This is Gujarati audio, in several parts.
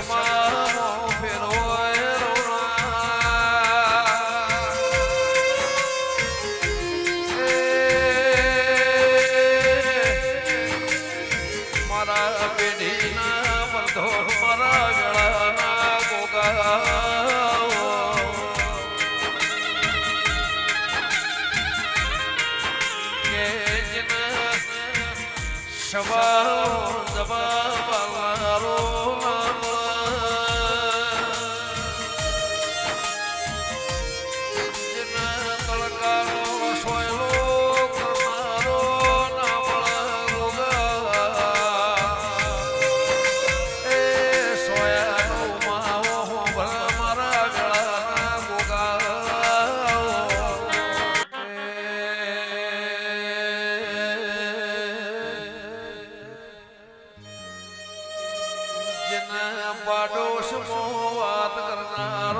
Am I વાત કરનારો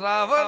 Слава